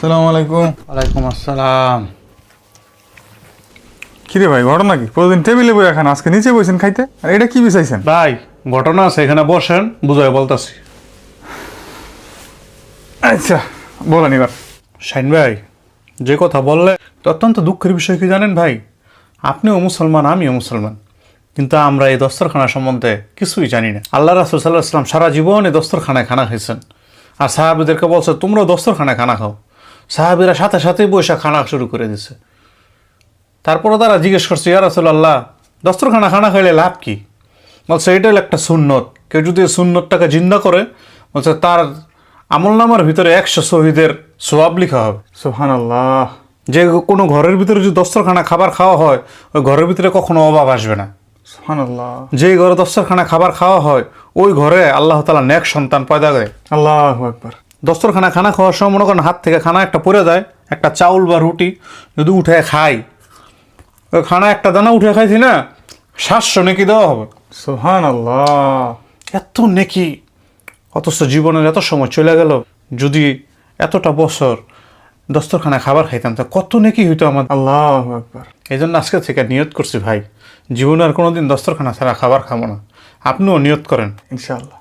সালাম আলাইকুম। ওয়ালাইকুম আসসালাম। কিরে ভাই ঘটনা কি? প্রতিদিন টেবিলে বই এখন আজকে নিচে বইছেন খাইতে? আর এটা কি বিচাইছেন? ভাই ঘটনা আছে এখানে বসেন বুঝাই বলতাছি। আচ্ছা বলেন এবার। শাইন ভাই যে কথা বললে অত্যন্ত দুঃখের বিষয় কি জানেন ভাই? আপনিও মুসলমান আমিও মুসলমান। কিন্তু আমরা এই দস্তরখানা সম্বন্ধে কিছুই জানি না। আল্লাহ রাসুল সাল্লাহ সারা জীবন এই দস্তরখানায় খানা খাইছেন। আর সাহাবিদেরকে বলছে তোমরাও দস্তরখানায় খানা খাও। সাহাবিরা সাথে সাথেই বৈশাখ খানা শুরু করে দিছে। তারপরে তারা জিজ্ঞেস করছে ইয়া রাসূলুল্লাহ দস্তরখানা খানা খাইলে লাভ কি? বলছে এটা হলো একটা সুন্নত। কেউ যদি সুন্নতটাকে জিন্দা করে বলছে তার আমল নামার ভিতরে একশো শহীদের সোয়াব লিখা হবে। সোহান আল্লাহ যে কোনো ঘরের ভিতরে যদি দস্তরখানা খাবার খাওয়া হয় ওই ঘরের ভিতরে কখনো অভাব আসবে না। আল্লাহ যে ঘরে দস্তরখানা খাবার খাওয়া হয় ওই ঘরে আল্লাহ তালা নেক সন্তান পয়দা করে। আল্লাহ একবার দস্তরখানা খানা খাওয়ার সময় মনে করেন হাত থেকে খানা একটা পড়ে যায় একটা চাউল বা রুটি যদি উঠে খাই। ওই খানা একটা দানা উঠে খাইছি না সাতশো নেকি দেওয়া হবে। সোহান আল্লাহ এত নেকি অথচ জীবনের এত সময় চলে গেল যদি এতটা বছর দস্তরখানা খাবার খাইতাম তা কত নেকি হইতো আমার আল্লাহ একবার এই জন্য আজকে থেকে নিয়ত করছি ভাই জীবনে আর কোনোদিন দস্তরখানা ছাড়া খাবার খাব না। আপনিও নিয়ত করেন। ইনশাআল্লাহ।